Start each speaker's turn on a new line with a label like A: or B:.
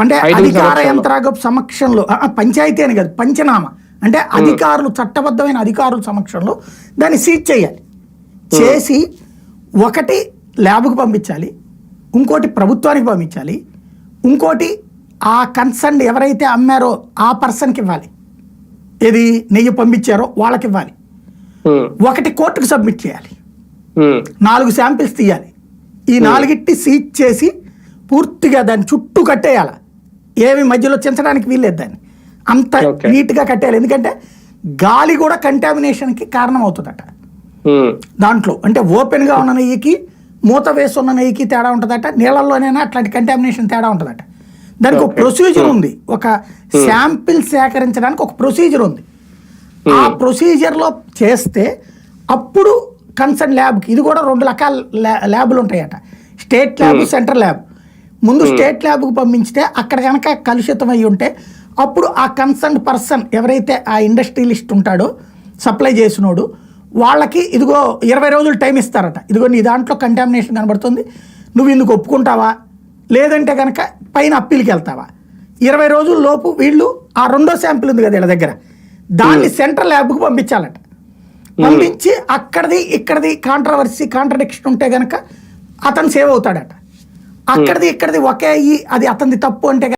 A: అంటే అధికార. యంత్రాంగం సమక్షంలో పంచాయతీ అని కాదు పంచనామా. అంటే అధికారులు చట్టబద్ధమైన అధికారుల సమక్షంలో దాన్ని సీజ్ చేయాలి. చేసి ఒకటి ల్యాబ్కు పంపించాలి ఇంకోటి ప్రభుత్వానికి పంపించాలి ఇంకోటి ఆ కన్సర్న్ ఎవరైతే అమ్మారో ఆ పర్సన్కి ఇవ్వాలి. ఏది నెయ్యి పంపించారో వాళ్ళకి ఇవ్వాలి. ఒకటి కోర్టుకు సబ్మిట్ చేయాలి. నాలుగు శాంపిల్స్ తీయాలి. ఈ నాలుగిట్టి సీజ్ చేసి పూర్తిగా దాన్ని చుట్టూ కట్టేయాలి. ఏమి మధ్యలో చించడానికి వీల్లేదు దాన్ని. అంత. నీట్గా కట్టేయాలి. ఎందుకంటే గాలి కూడా కంటామినేషన్కి కారణం అవుతుందట దాంట్లో అంటే ఓపెన్గా ఉన్న నెయ్యికి మూత వేసి ఉన్న నెయ్యికి తేడా ఉంటుందట. నీళ్ళల్లోనైనా అట్లాంటి కంటామినేషన్ తేడా ఉంటుందట. దానికి ఒక. ప్రొసీజర్ ఉంది. ఒక శాంపిల్ సేకరించడానికి ఒక ప్రొసీజర్ ఉంది. ఆ ప్రొసీజర్లో చేస్తే అప్పుడు కన్సర్న్ ల్యాబ్కి ఇది కూడా రెండు రకాల ల్యా- ల్యాబులు ఉంటాయట స్టేట్ ల్యాబ్ సెంట్రల్ ల్యాబ్. ముందు స్టేట్ ల్యాబ్కి పంపించితే అక్కడ కనుక కలుషితం అయి ఉంటే అప్పుడు ఆ కన్సర్న్ పర్సన్ ఎవరైతే ఆ ఇండస్ట్రియలిస్ట్ ఉంటాడో సప్లై చేసినోడు వాళ్ళకి ఇదిగో ఇరవై రోజులు టైం ఇస్తారట. ఇదిగో నీ దాంట్లో కంటామినేషన్ కనబడుతుంది నువ్వు ఇందుకు ఒప్పుకుంటావా? లేదంటే కనుక పైన అప్పీల్కి వెళ్తావా? ఇరవై రోజుల లోపు వీళ్ళు ఆ రెండో శాంపిల్ ఉంది కదా వీళ్ళ దగ్గర దాన్ని సెంట్రల్ ల్యాబ్కి పంపించాలట. పంపించి అక్కడిది ఇక్కడిది కాంట్రవర్సీ కాంట్రడిక్షన్ ఉంటే గనక అతను సేవ్ అవుతాడట. అక్కడిది ఇక్కడిది ఒకే అయ్యి అది అతనిది తప్పు అంటే